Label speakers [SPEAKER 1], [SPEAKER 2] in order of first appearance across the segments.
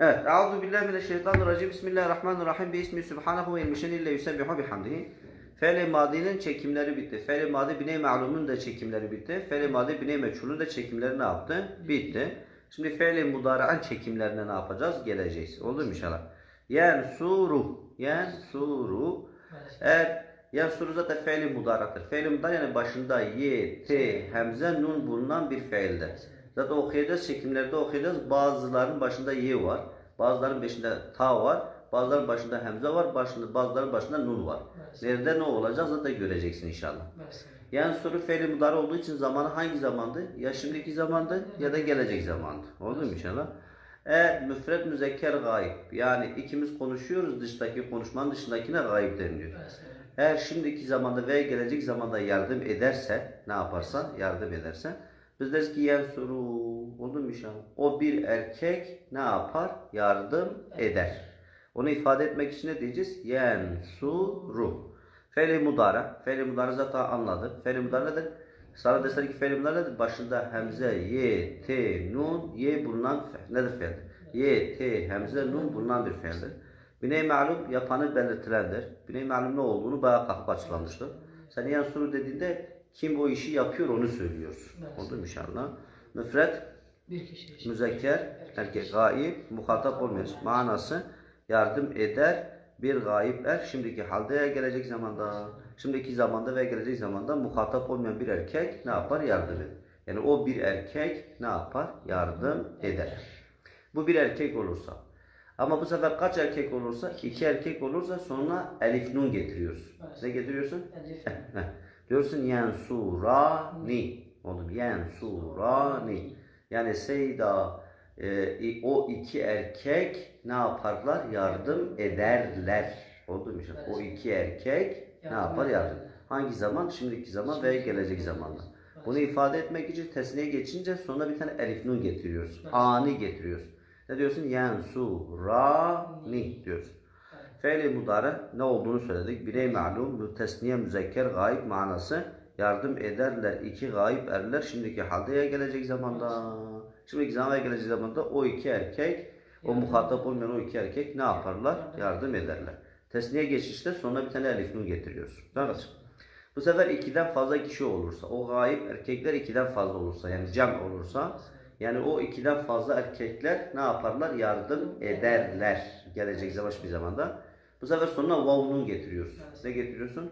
[SPEAKER 1] Evet. Euzu billahi mineşşeytanirracim. Bismillahirrahmanirrahim. Bismi subhanahu ve ilmişenille yusebbihu bihamdihi. Fe'li madinin çekimleri bitti. Fe'li madi bine ma'lumun da çekimleri bitti. Fe'li madi bine meçhulun da çekimleri ne yaptı? Bitti. Şimdi fe'li mudara'an çekimlerine ne yapacağız? Geleceğiz. Oldu mu inşallah? Yensuru. Yensuru. Eğer yansuru zaten fe'li mudarattır. Fe'li mudar yani başında y, t, hemze, nun bulunan bir fiildir. Zaten okuyacağız çekimlerde okuyacağız. Bazılarının başında y var. Bazılarının başında ta var. Bazılarının başında hemze var. Başında, bazılarının başında nun var. Nerede ne olacak zaten göreceksin inşallah. Yani soru fe'li mudar olduğu için zamanı hangi zamandı? Ya şimdiki zamandı ya da gelecek zamandı. Oldu mu inşallah? Eğer müfred müzekker gayb yani ikimiz konuşuyoruz dıştaki konuşmanın dışındakine gayb deniliyor. Eğer şimdiki zamanda veya gelecek zamanda yardım ederse ne yaparsan yardım edersen biz deriz ki yensuru oldu mu inşallah? O bir erkek ne yapar? Yardım eder. Onu ifade etmek için ne diyeceğiz? Yensuru. Fe'li mudara. Fe'li mudara zaten anladık. Fe'li mudara nedir? Sana deseler ki fe'li mudara nedir? Başında hemze, ye, te, nun, ye bulunan fe- nedir fiildir? Ye, te, hemze, nun bulunan bir fiildir. Bine malum yapanı belirtilendir. Bine malum ne olduğunu bayağı kalkıp açıklamıştır. Sen yansuru dediğinde kim o işi yapıyor onu söylüyorsun. Oldu mu inşallah? Müfret
[SPEAKER 2] kişi
[SPEAKER 1] müzekker, erkek, gaib, muhatap olmayan manası yardım eder bir gayip er şimdiki halde ya gelecek zamanda şimdiki zamanda ve gelecek zamanda muhatap olmayan bir erkek ne yapar yardım eder. Yani o bir erkek ne yapar yardım eder. Bu bir erkek olursa ama bu sefer kaç erkek olursa iki erkek olursa sonra elif nun getiriyorsun. Ne getiriyorsun?
[SPEAKER 2] Elif.
[SPEAKER 1] Diyorsun yensurani. Oğlum yensurani. Yani Seyda e, o iki erkek ne yaparlar? Yardım ederler. Oldu mu? şimdi? O iki erkek ne yapar? Yardım. Hangi zaman? Şimdiki zaman ve gelecek zamanda. Bunu ifade etmek için tesniye geçince sonra bir tane elif nun getiriyorsun. Ani getiriyorsun. Ne diyorsun? Yensurani diyorsun. Fe'li mudare ne olduğunu söyledik. Birey ma'lum, mütesniye müzekker, gayb manası. Yardım ederler, iki gayb erler. Şimdiki halde ya gelecek zamanda. Şimdiki zaman ve gelecek zamanda o iki erkek, o muhatap olmayan o iki erkek ne yaparlar? Yardım ederler. Tesniye geçişte sonra bir tane elif nun getiriyorsun. Tamam mı? Bu sefer ikiden fazla kişi olursa, o gayb erkekler ikiden fazla olursa, yani cem olursa, yani o ikiden fazla erkekler ne yaparlar? Yardım ederler. Gelecek zaman bir zamanda. Bu sefer sonuna vavnun getiriyorsun. Ne getiriyorsun?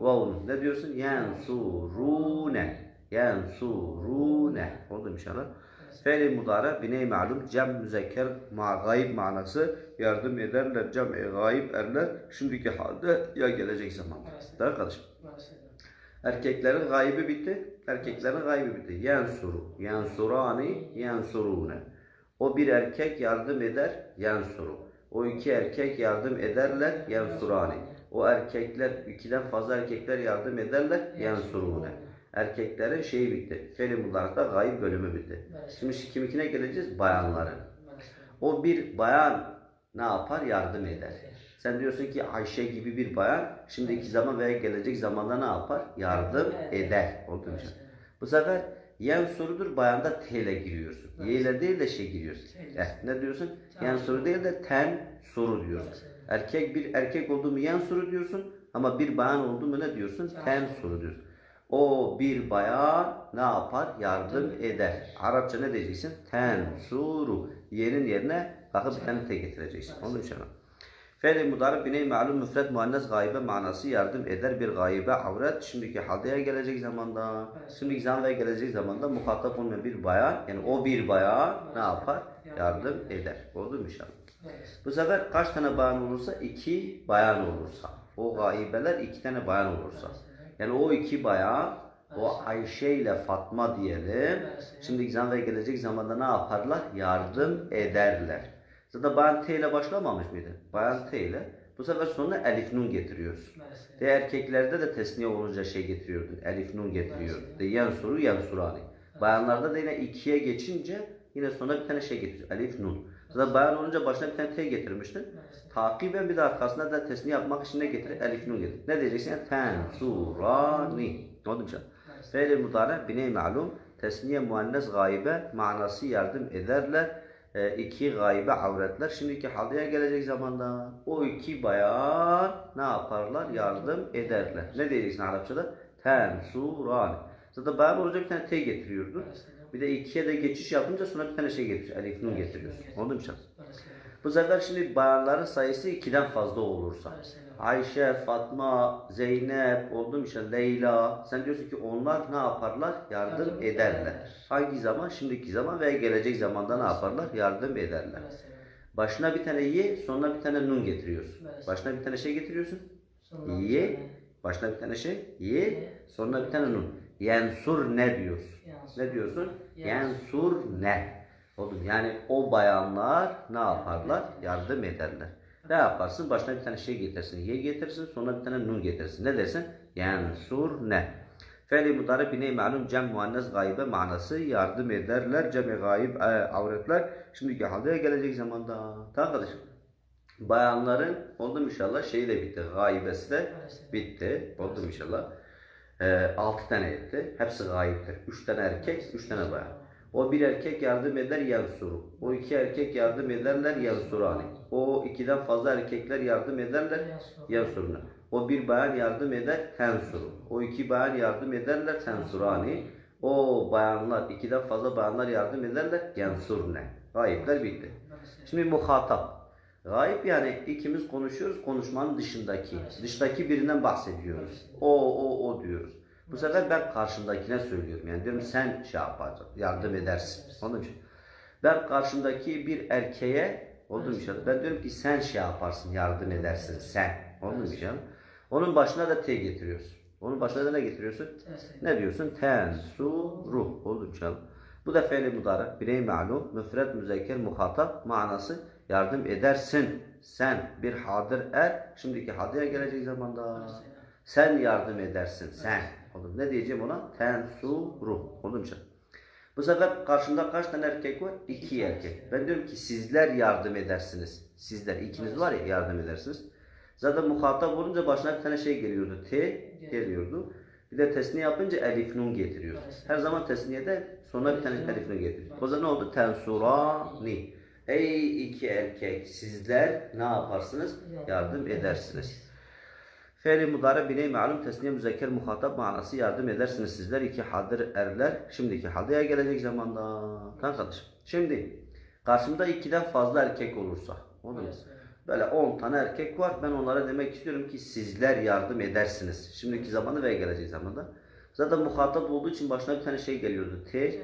[SPEAKER 1] Vavnun. Ne diyorsun? Yensurune. Yensurune. Oldu inşallah? Fe'li mudara bine ma'lum cem müzekker ma gayb manası yardım ederler cem e gayb erler şimdiki halde ya gelecek zamanda. Değil mi kardeşim? Erkeklerin gaybi bitti. Erkeklerin gaybi bitti. Yensuru. Yensurani. Yensurune. O bir erkek yardım eder. Yensuru. O iki erkek yardım ederler. Yensurani. O erkekler, ikiden fazla erkekler yardım ederler. Yensurune. Erkeklerin şeyi bitti. Fe'li mudarakta gayb bölümü bitti. Şimdi kimikine geleceğiz? Bayanların. O bir bayan ne yapar? Yardım eder. Sen diyorsun ki Ayşe gibi bir bayan şimdiki zaman veya gelecek zamanda ne yapar? Yardım eder. Oldu mu? Bu sefer yen sorudur bayanda T ile giriyorsun. Y ile değil de şey giriyorsun. Eh, ne diyorsun? Yen soru değil de ten soru diyorsun. Erkek bir erkek oldu mu yen soru diyorsun ama bir bayan oldu mu ne diyorsun? Ten soru diyorsun. O bir bayan ne yapar? Yardım eder. Arapça ne diyeceksin? Ten suru. Yerin yerine bakıp bir tane te getireceksin. Onu inşallah. Fe'li mudarip bine ma'lum müfred muannes gaybe manası yardım eder bir gaybe avret şimdiki halde ya gelecek zamanda şimdiki zaman ve gelecek zamanda muhatap olmayan bir bayan yani o bir bayan ne yapar? Yardım eder. Oldu mu inşallah? Bu sefer kaç tane bayan olursa? iki bayan olursa. O gaybeler iki tane bayan olursa. Yani o iki bayan o Ayşe ile Fatma diyelim. Şimdiki zaman ve gelecek zamanda ne yaparlar? Yardım ederler. Zaten bayan T ile başlamamış mıydı? Bayan T ile. Bu sefer sonuna elif nun getiriyorsun. De erkeklerde de tesniye olunca şey getiriyordun. Elif nun getiriyor. De yansuru yansurani. Bayanlarda da yine ikiye geçince yine sonra bir tane şey getiriyor. Elif nun. Zaten bayan olunca başına bir tane T getirmiştin. Takiben bir de arkasına da tesniye yapmak için ne getirir? Elif nun getirir. Ne diyeceksin? Yani tensurani. Ne oldu mu canım? Fe'li mudare bine ma'lum tesniye muannes gaybe manası yardım ederler. E, iki gaybe avretler şimdiki halıya gelecek zamanda o iki bayan ne yaparlar? Yardım ederler. Ne diyeceksin Arapçada? Tensuran. Zaten bayan olunca bir tane T getiriyordu. Bir de ikiye de geçiş yapınca sonra bir tane şey getiriyor. Elif nun getiriyorsun. Oldu mu? Bu sefer şimdi bayanların sayısı ikiden fazla olursa. Ayşe, Fatma, Zeynep, oldu mu işte Leyla. Sen diyorsun ki onlar ne yaparlar? Yardım
[SPEAKER 2] Yardım
[SPEAKER 1] ederler.
[SPEAKER 2] ederler.
[SPEAKER 1] Hangi zaman? Şimdiki zaman ve gelecek zamanda ne yaparlar? Yardım ederler. Başına bir tane ye, sonuna bir tane nun getiriyorsun. Başına bir tane şey getiriyorsun. Ye, başına bir tane şey, ye, sonuna bir tane nun. Yensur ne diyorsun? Ne diyorsun? Yensur ne? Oğlum yani o bayanlar ne yaparlar? Yardım ederler. Ne yaparsın? Başına bir tane şey getirsin. Ye getirsin. Sonra bir tane nun getirsin. Ne dersin? Yensur ne? Fe'li mudari bine malum cem muannes gaybe manası yardım ederler. Cem gayb e, avretler. Şimdiki halde gelecek zamanda. Tamam kardeşim. Bayanların oldu inşallah şeyi de bitti. Gaybesi de bitti. Oldu inşallah. E, 6 tane etti. Hepsi gayiptir. 3 tane erkek, 3 tane bayan. O bir erkek yardım eder yansuru. O iki erkek yardım ederler yansurani. O ikiden fazla erkekler yardım ederler yansuruna. O bir bayan yardım eder tensuru. O iki bayan yardım ederler tensurani. O bayanlar, ikiden fazla bayanlar yardım ederler yansurne. Gayipler bitti. Şimdi muhatap. Gayip yani ikimiz konuşuyoruz konuşmanın dışındaki. Dıştaki birinden bahsediyoruz. O, o, o diyoruz. Bu sefer ben karşımdakine söylüyorum. Yani diyorum sen şey yapacaksın, yardım edersin. Onun için. Ben karşımdaki bir erkeğe, oldu mu inşallah? Ben diyorum ki sen şey yaparsın, yardım edersin sen. Oldu mu inşallah? Onun başına da T getiriyorsun. Onun başına da ne getiriyorsun? Ne diyorsun? Tensuru. Oldu mu inşallah? Bu da fe'li mudara. Birey ma'lum, müfred müzekker, muhatap manası yardım edersin. Sen bir hadir er. Şimdiki hadire gelecek zamanda. Sen yardım edersin. Sen. Oğlum ne diyeceğim ona? Tensuru. Oldu mu inşallah? Bu sefer karşımda kaç tane erkek var? İki erkek. Ben diyorum ki sizler yardım edersiniz. Sizler ikiniz var ya yardım edersiniz. Zaten muhatap olunca başına bir tane şey geliyordu. T geliyordu. Bir de tesniye yapınca elif nun getiriyorsun. Her zaman tesniyede sonra bir tane elif nun getiriyor. O zaman ne oldu? Tensurani. Ey iki erkek sizler ne yaparsınız? Yardım edersiniz. Fe'li mudare bine malum tesniye müzekker muhatap manası yardım edersiniz sizler iki hadir erler. Şimdiki hadeye gelecek zamanda. Kardeşim. Şimdi karşımda ikiden fazla erkek olursa. Olur mu? Böyle 10 tane erkek var. Ben onlara demek istiyorum ki sizler yardım edersiniz. Şimdiki zamanda ve gelecek zamanda. Zaten muhatap olduğu için başına bir tane şey geliyordu. T.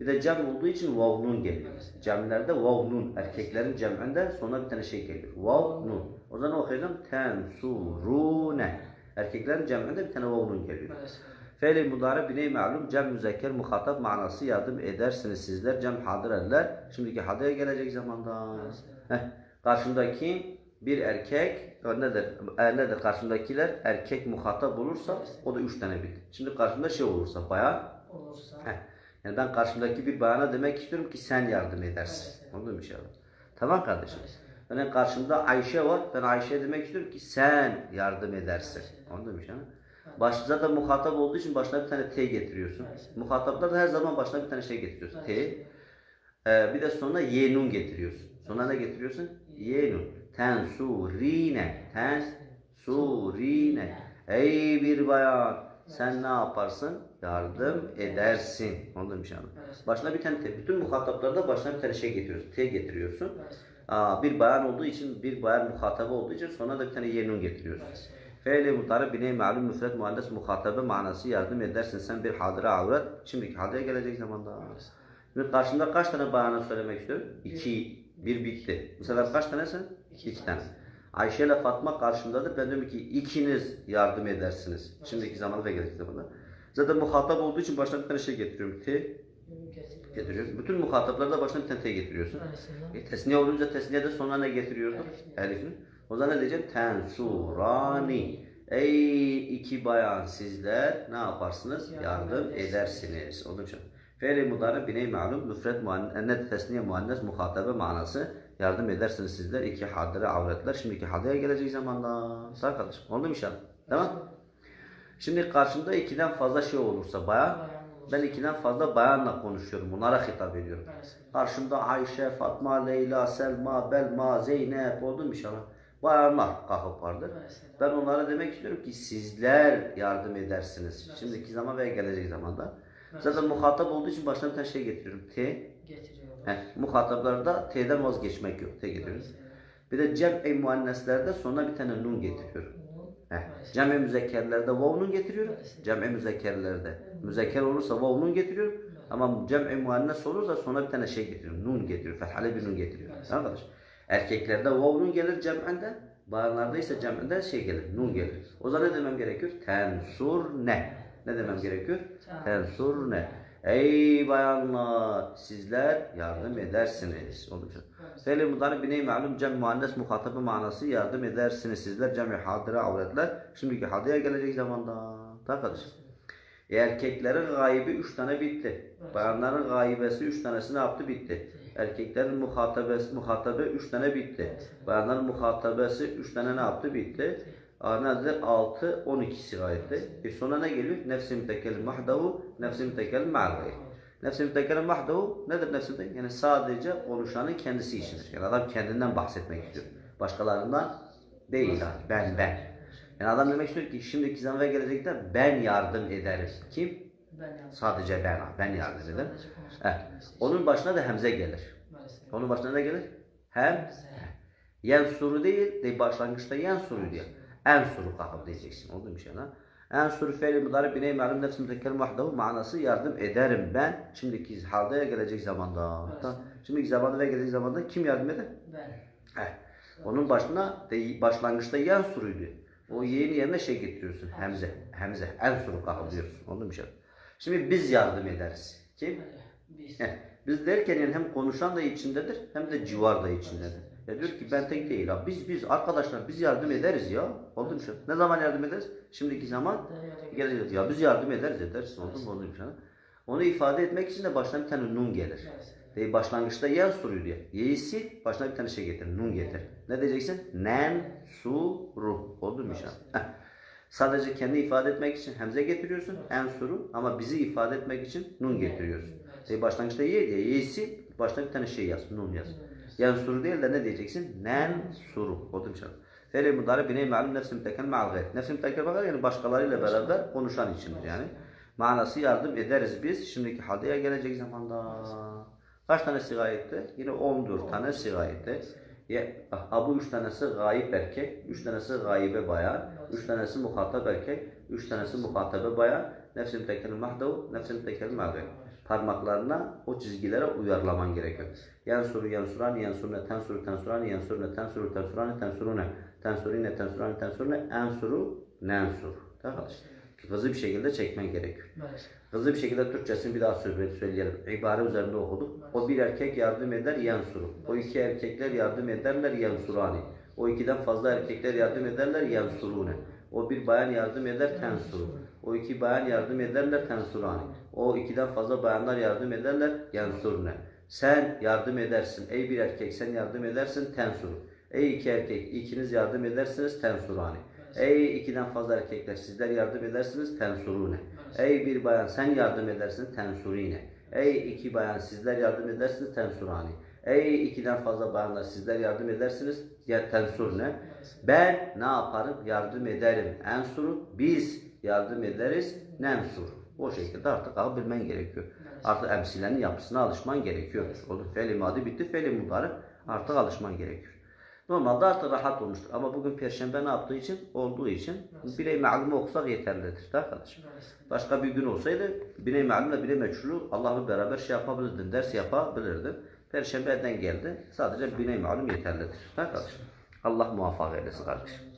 [SPEAKER 1] Bir de cem olduğu için vav nun geliyor. Cemlerde vav nun. Erkeklerin cem'inde sonra bir tane şey geliyor. Vav nun. O zaman okuyacağım. Tensurune. Erkeklerin cem'inde bir tane vav nun geliyor. Fe'li mudare bine malum cem müzekker muhatap manası yardım edersiniz sizler. Cem hadir eder. Şimdiki hadire gelecek zamanda. Heh. Karşımdaki bir erkek nedir? E, nedir? Karşımdakiler erkek muhatap olursa o da üç tane bitti. Şimdi karşımda şey olursa bayan
[SPEAKER 2] Olursa.
[SPEAKER 1] Heh. Yani ben karşımdaki bir bayana demek istiyorum ki sen yardım edersin. Oldu mu inşallah? Tamam kardeşim. Yani karşımda Ayşe var. Ben Ayşe'ye demek istiyorum ki sen yardım edersin. Oldu mu inşallah? Baş, zaten muhatap olduğu için başına bir tane T getiriyorsun. Muhataplar da her zaman başına bir tane şey getiriyorsun. T. Ee, bir de sonra Y nun getiriyorsun. Sonra ne getiriyorsun? Y nun. Tensurine. Tensurine. Ey bir bayan. Sen ne yaparsın? Yardım edersin. Oldu mu inşallah? Başına bir tane. Bütün muhataplarda başına bir tane şey getiriyorsun. T getiriyorsun. Aa, bir bayan olduğu için, bir bayan muhatabı olduğu için sonra da bir tane Y nun getiriyorsun. Fe'li mutarı bine malum müfret muannes muhatabe manası yardım edersin. Sen bir hadire avret. Şimdiki hadire gelecek zamanda. Şimdi karşımda kaç tane bayana söylemek istiyorum? İki. Bir bitti. Bu sefer kaç tanesin? İki, tane. Ayşe ile Fatma karşımdadır. Ben diyorum ki ikiniz yardım edersiniz. Şimdiki zamanda ve gelecek zamanda. Zaten muhatap olduğu için başına bir tane şey getiriyorum. T getiriyorum. Bütün muhataplarda başına bir tane T getiriyorsun. E, tesniye olunca tesniye de sonra ne getiriyorduk? Elif'in. O zaman ne diyeceğim? Tensurani. Ey iki bayan sizler ne yaparsınız? Yardım edersiniz. Onun için. Fe'li mudare biney malum müfret muannet tesniye muannes muhatabe manası yardım edersiniz sizler iki hadire avretler. Şimdiki hadire gelecek zamanda. Sağ kardeşim. Oldu mu inşallah? Tamam. Şimdi karşımda ikiden fazla şey olursa bayan Ben ikiden fazla bayanla konuşuyorum. Bunlara hitap ediyorum. Karşımda Ayşe, Fatma, Leyla, Selma, Belma, Zeynep oldu mu inşallah? Bayanlar kalkıp vardır. Ben onlara demek istiyorum ki sizler yardım edersiniz. Şimdiki zaman ve gelecek zamanda. Zaten muhatap olduğu için baştan bir tane şey getiriyorum. T. Heh, muhataplarda T'den vazgeçmek yok. T getiriyoruz. Bir de cem'i muanneslerde sonuna bir tane nun getiriyorum. Heh. Cem'i müzekkerlerde vav nun getiriyorum. Cem'i müzekkerlerde. Müzekker olursa vav nun getiriyorum. Ama cem'i muannes olursa sonra bir tane şey getiriyorum. Nun getiriyorum. Fethalı bir nun getiriyorum. Arkadaş. Erkeklerde vav nun gelir cem'inde. Bayanlarda ise cem'inde şey gelir. Nun gelir. O zaman ne demem gerekiyor? Tensur ne? Ne demem gerekiyor? Tensur ne? Ey bayanlar sizler yardım edersiniz. Oldu Fe'li mudari biney ma'lum cem muannes muhatabı manası yardım edersiniz. Sizler cem-i hadire avretler. Şimdiki hadire gelecek zamanda. Arkadaş. Erkeklerin gaybi üç tane bitti. Bayanların gaybesi üç tanesi ne yaptı? Bitti. Erkeklerin muhatabesi, muhatabı üç tane bitti. Bayanların muhatabesi üç tane ne yaptı? Bitti. Nedir? 6, 12 gayetti. E sonra ne geliyor? Nefsi mütekellim mahdahu, nefsi mütekellim ma'al gayr. Nefsi mütekellim mahdahu nedir nefsi mütekellim? Yani sadece konuşanın kendisi içindir. Yani adam kendinden bahsetmek istiyor. Başkalarından değil. ha. Ben, ben. Yani adam demek istiyor ki şimdiki zaman ve gelecekte ben yardım ederim. Kim?
[SPEAKER 2] Ben.
[SPEAKER 1] Sadece ben. Ben yardım ederim. Evet. Onun başına da hemze gelir. Onun başına ne gelir? Hem Yensuru değil, de başlangıçta yensuru diye. Ensuru kalkıp diyeceksin. Oldu mu şey lan? Ensuru fe'li mudari biney ma'lum nefsi mütekkerim vahdahu manası yardım ederim ben. Şimdiki halde gelecek zamanda.
[SPEAKER 2] Evet.
[SPEAKER 1] Şimdiki zamanda ve gelecek zamanda kim yardım eder?
[SPEAKER 2] Ben.
[SPEAKER 1] Heh. Onun başına de, başlangıçta yensuruydu. O yeğeni yerine şey getiriyorsun. Hemze. Hemze. Ensuru kalkıp diyorsun. Oldu mu şey? Şimdi biz yardım ederiz. Kim?
[SPEAKER 2] Biz.
[SPEAKER 1] Heh, Biz derken yani hem konuşan da içindedir hem de civar da içindedir. Ya diyor ki ben tek değil ha. Biz biz arkadaşlar biz yardım ederiz ya. Oldu mu şey? Ne zaman yardım ederiz? Şimdiki zaman gelecek. Ya biz yardım ederiz ederiz. Oldu mu? Oldu mu şey? Onu ifade etmek için de başına bir tane nun gelir. Değil, başlangıçta yen soruyor diye. Ye'si başına bir tane şey getir. Nun getir. Ne diyeceksin? Nen su ru. Oldu mu? Heh. Sadece kendi ifade etmek için hemze getiriyorsun. En suru ama bizi ifade etmek için nun getiriyorsun. Değil, başlangıçta ye diye. Ye'si başına bir tane şey yaz. Nun yaz. Yani suru değil de ne diyeceksin? Nen suru. Mu şey? Fe'li mudari biney ma'lum nefsi mütekel ma'al gayr. Nefsi mütekel bakar yani başkalarıyla beraber konuşan içindir yani. Manası yardım ederiz biz. Şimdiki hadeye gelecek zamanda. Kaç tane sigayetti? Yine 14 tane sigayetti. Ya, ha, bu üç tanesi gayip erkek, üç tanesi gaybe bayan, üç tanesi muhatap erkek, üç tanesi muhatabe bayan, nefsi mütekellim mahdavu, nefsi mütekellim ma'al gayr. Parmaklarına o çizgilere uyarlaman gerekiyor. Yansuru yansuran, yansurne, tensuru tensuran, yansurne, tensuru tensuran, tensurune, tensurine, tensuran, tensurune, ensuru, nensur. Tamam? Hızlı bir şekilde çekmen gerekiyor. Hızlı bir şekilde Türkçesini bir daha söyle- söyleyelim. İbare üzerinde okuduk. O bir erkek yardım eder yansuru. O iki erkekler yardım ederler yansurani. O ikiden fazla erkekler yardım ederler yansurune. O bir bayan yardım eder tensuru. O iki bayan yardım ederler tensurani. O ikiden fazla bayanlar yardım ederler yansurne. Sen yardım edersin. Ey bir erkek sen yardım edersin tensuru. Ey iki erkek ikiniz yardım edersiniz tensurani. Ey ikiden fazla erkekler sizler yardım edersiniz tensurune. Ey bir bayan sen yardım edersin tensurine. Ey iki bayan sizler yardım edersiniz tensurani. Ey ikiden fazla bayanlar sizler yardım edersiniz ya tensurne. Ben ne yaparım? Yardım ederim. Ensuru biz yardım ederiz. Nensur. O şekilde artık al bilmen gerekiyor. Artık emsilenin yapısına alışman gerekiyor. Oldu. Fe'li madi bitti. Fe'li mudari artık alışman gerekiyor. Normalde artık rahat olmuştur. Ama bugün perşembe ne yaptığı için? Olduğu için birey ma'lumu okusak yeterlidir. Arkadaşlar. Başka bir gün olsaydı birey ma'lumla birey meçhulu Allah'la beraber şey yapabilirdin. Ders yapabilirdin. Perşembeden geldi. Sadece birey malum yeterlidir. Arkadaşlar. Allah muvaffak eylesin kardeşim.